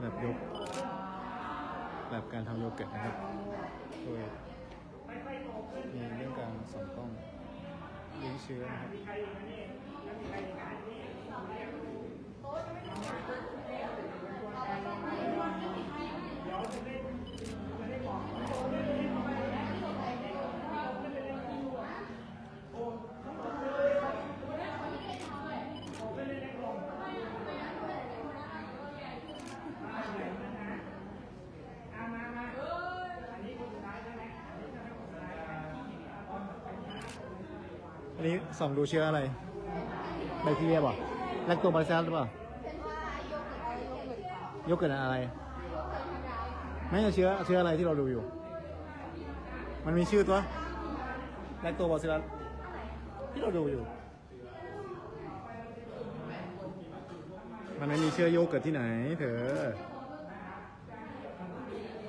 แบบยก แบบการทำโยเกิร์ตนะครับโดยมีเรื่องการส่องกล้องเลี้ยงเชื้อนะครับ อันนี้ส่องดูเชื้ออะไรแบคทีเรียป่ะแลคโตบาซิลลัสหรือเปล่าโยเกิร์ตอะไร ไม่ใช่เชื้อเชื้ออะไรที่เราดูอยู่ มันมีชื่อตัวแลคโตบาซิลลัสที่เราดูอยู่ มันไม่มีเชื้อโยเกิร์ตที่ไหน เถอะ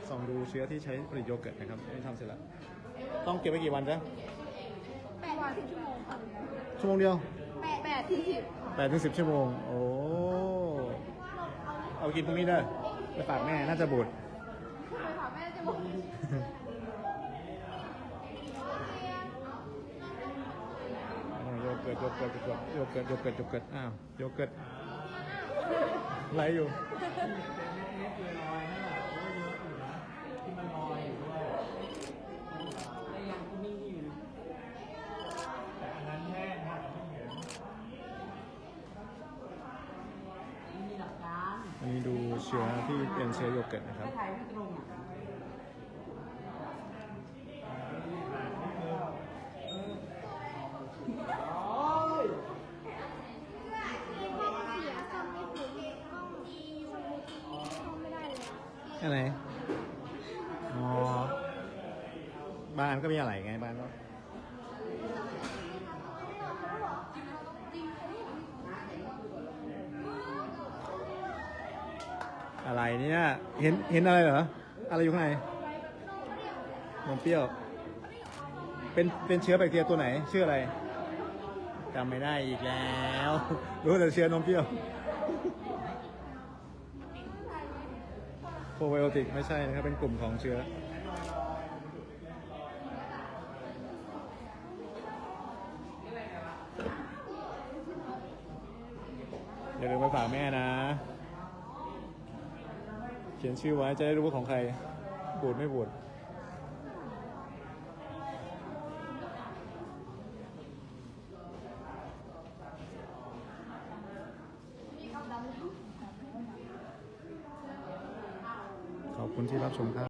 ส่องดูเชื้อที่ใช้ผลิตโยเกิร์ตนะครับนี่ทำเสร็จแล้ว ต้องเก็บไว้กี่วันจ๊ะ แปดวันชั่วโมงค่ะชั่วโมงเดียวแปดแปดที่สิบแปดถึงสิบชั่วโมง โอ้ เอากินพรุ่งนี้ได้ไปฝากแม่น่าจะบูดทำไมถามแม่จะบอกโยเกิร์ตโยเกิร์ตโยเกิร์ตโยเกิร์ตโยเกิร์ตอ้าวโยเกิร์ตไหลอยู่ มีหลักการ อั นนี้ดูเชื้อที่เป็นเชื้อโยเกิร์ตนะครับถ้าถ่ายไม่ตรงอะเสียซ่อมไม่ถึงกล้องซ่อมไม่ได้เลยอะไร อ๋อ บ้านก็มีอะไรไงบ้านก็ อะไรเนี่ยเห็นเห็นอะไรเหรออะไรอยู่ข้างในนมเปรี้ยว เป็นเป็นเชื้อแบคทีเรียตัวไหน ชื่ออะไรจำไม่ได้อีกแล้ว รู้แต่เชื้อนมเปรี้ยวโปรไบโอติกไม่ใช่นะครับ เป็นกลุ่มของเชื้อ อย่าลืมไปฝากแม่นะ เขียนชื่อไว้จะได้รู้ว่าของใครบูดไม่บูดขอบคุณที่รับชมครับ